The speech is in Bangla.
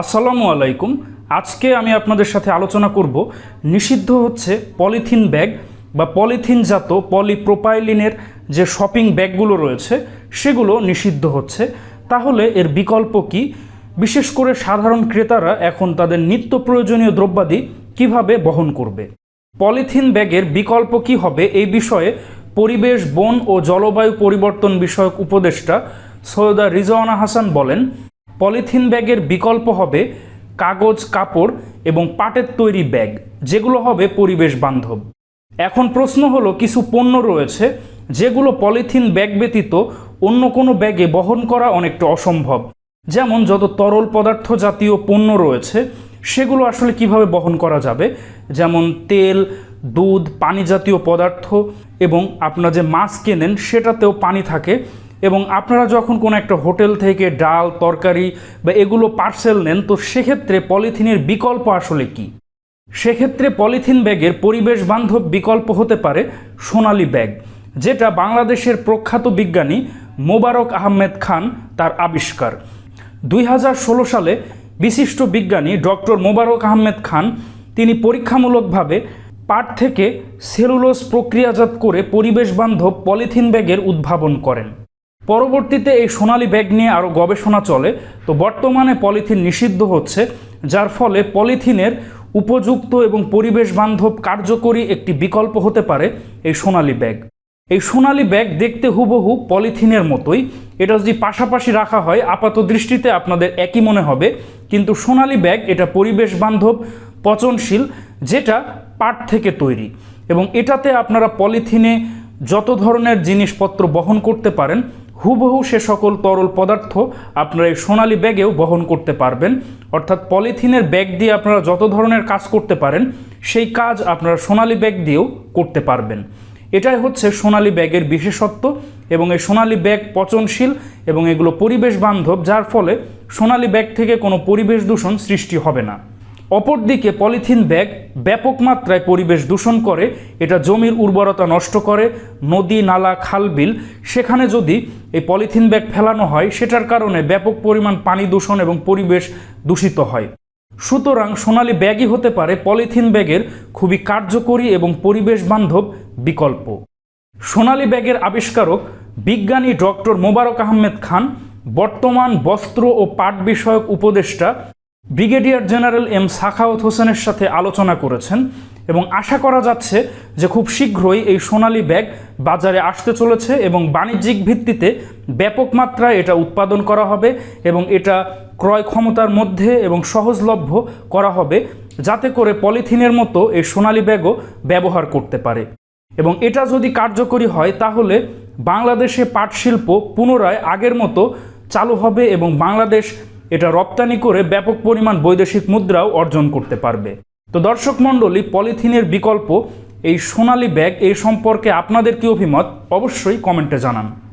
আসসালামু আলাইকুম। আজকে আমি আপনাদের সাথে আলোচনা করব নিষিদ্ধ হচ্ছে পলিথিন ব্যাগ বা পলিথিন জাত পলিপ্রোপাইলিনের যে শপিং ব্যাগগুলো রয়েছে, সেগুলো নিষিদ্ধ হচ্ছে। তাহলে এর বিকল্প কি? বিশেষ করে সাধারণ ক্রেতারা এখন তাদের নিত্য প্রয়োজনীয় দ্রব্যাদি কীভাবে বহন করবে? পলিথিন ব্যাগের বিকল্প কি হবে? এই বিষয়ে পরিবেশ, বন ও জলবায়ু পরিবর্তন বিষয়ক উপদেষ্টা সৈয়দা রিজওয়ানা হাসান বলেন পলিথিন ব্যাগের বিকল্প হবে কাগজ, কাপড় এবং পাটের তৈরি ব্যাগ, যেগুলো হবে পরিবেশ বান্ধব। এখন প্রশ্ন হলো, কিছু পণ্য রয়েছে যেগুলো পলিথিন ব্যাগ ব্যতীত অন্য কোনো ব্যাগে বহন করা অনেকটা অসম্ভব। যেমন, যত তরল পদার্থ জাতীয় পণ্য রয়েছে, সেগুলো আসলে কীভাবে বহন করা যাবে? যেমন, তেল, দুধ, পানি জাতীয় পদার্থ এবং আপনারা যে মাছ কেনেন, সেটাতেও পানি থাকে। এবং আপনারা যখন কোনো একটা হোটেল থেকে ডাল, তরকারি বা এগুলো পার্সেল নেন, তো সেক্ষেত্রে পলিথিনের বিকল্প আসলে কি? সেক্ষেত্রে পলিথিন ব্যাগের পরিবেশ বান্ধব বিকল্প হতে পারে সোনালী ব্যাগ, যেটা বাংলাদেশের প্রখ্যাত বিজ্ঞানী মোবারক আহমেদ খান তার আবিষ্কার। দুই হাজার ষোলো সালে বিশিষ্ট বিজ্ঞানী ডক্টর মোবারক আহমেদ খান তিনি পরীক্ষামূলকভাবে পাট থেকে সেলুলোজ প্রক্রিয়াজাত করে পরিবেশ বান্ধব পলিথিন ব্যাগের উদ্ভাবন করেন। পরবর্তীতে এই সোনালী ব্যাগ নিয়ে আরও গবেষণা চলে। তো বর্তমানে পলিথিন নিষিদ্ধ হচ্ছে, যার ফলে পলিথিনের উপযুক্ত এবং পরিবেশ বান্ধব কার্যকরী একটি বিকল্প হতে পারে এই সোনালি ব্যাগ। এই সোনালী ব্যাগ দেখতে হুবহু পলিথিনের মতোই। এটা যদি পাশাপাশি রাখা হয়, আপাত দৃষ্টিতে আপনাদের একই মনে হবে। কিন্তু সোনালী ব্যাগ এটা পরিবেশ বান্ধব, পচনশীল, যেটা পাট থেকে তৈরি। এবং এটাতে আপনারা পলিথিনে যত ধরনের জিনিসপত্র বহন করতে পারেন হুবহু সে সকল তরল পদার্থ আপনারা এই সোনালী ব্যাগেও বহন করতে পারবেন। অর্থাৎ পলিথিনের ব্যাগ দিয়ে আপনারা যত ধরনের কাজ করতে পারেন, সেই কাজ আপনারা সোনালী ব্যাগ দিয়েও করতে পারবেন। এটাই হচ্ছে সোনালী ব্যাগের বিশেষত্ব এবং এই সোনালী ব্যাগ পচনশীল এবং এগুলো পরিবেশ বান্ধব যার ফলে সোনালী ব্যাগ থেকে কোনো পরিবেশ দূষণ সৃষ্টি হবে না। অপরদিকে পলিথিন ব্যাগ ব্যাপক মাত্রায় পরিবেশ দূষণ করে, এটা জমির উর্বরতা নষ্ট করে, নদী, নালা, খাল, বিল। সেখানে যদি এই পলিথিন ব্যাগ ফেলানো হয়, সেটার কারণে ব্যাপক পরিমাণ পানি দূষণ এবং পরিবেশ দূষিত হয়। সুতরাং সোনালী ব্যাগই হতে পারে পলিথিন ব্যাগের খুবই কার্যকরী এবং পরিবেশ বান্ধব বিকল্প। সোনালী ব্যাগের আবিষ্কারক বিজ্ঞানী ডক্টর মোবারক আহমেদ খান, বর্তমান বস্ত্র ও পাট বিষয়ক উপদেষ্টা ব্রিগেডিয়ার জেনারেল এম সাখাওয়াত হোসেনের সাথে আলোচনা করেছেন এবং আশা করা যাচ্ছে যে খুব শীঘ্রই এই সোনালী ব্যাগ বাজারে আসতে চলেছে এবং বাণিজ্যিক ভিত্তিতে ব্যাপক মাত্রায় এটা উৎপাদন করা হবে এবং এটা ক্রয় ক্ষমতার মধ্যে এবং সহজলভ্য করা হবে যাতে করে পলিথিনের মতো এই সোনালী ব্যাগও ব্যবহার করতে পারে। এবং এটা যদি কার্যকরী হয়, তাহলে বাংলাদেশে পাট শিল্প পুনরায় আগের মতো চালু হবে এবং বাংলাদেশ এটা রপ্তানি করে ব্যাপক পরিমাণ বৈদেশিক মুদ্রাও অর্জন করতে পারবে। তো দর্শক মণ্ডলী, পলিথিনের বিকল্প এই সোনালি ব্যাগ এই সম্পর্কে আপনাদের কি অভিমত? অবশ্যই কমেন্টে জানান।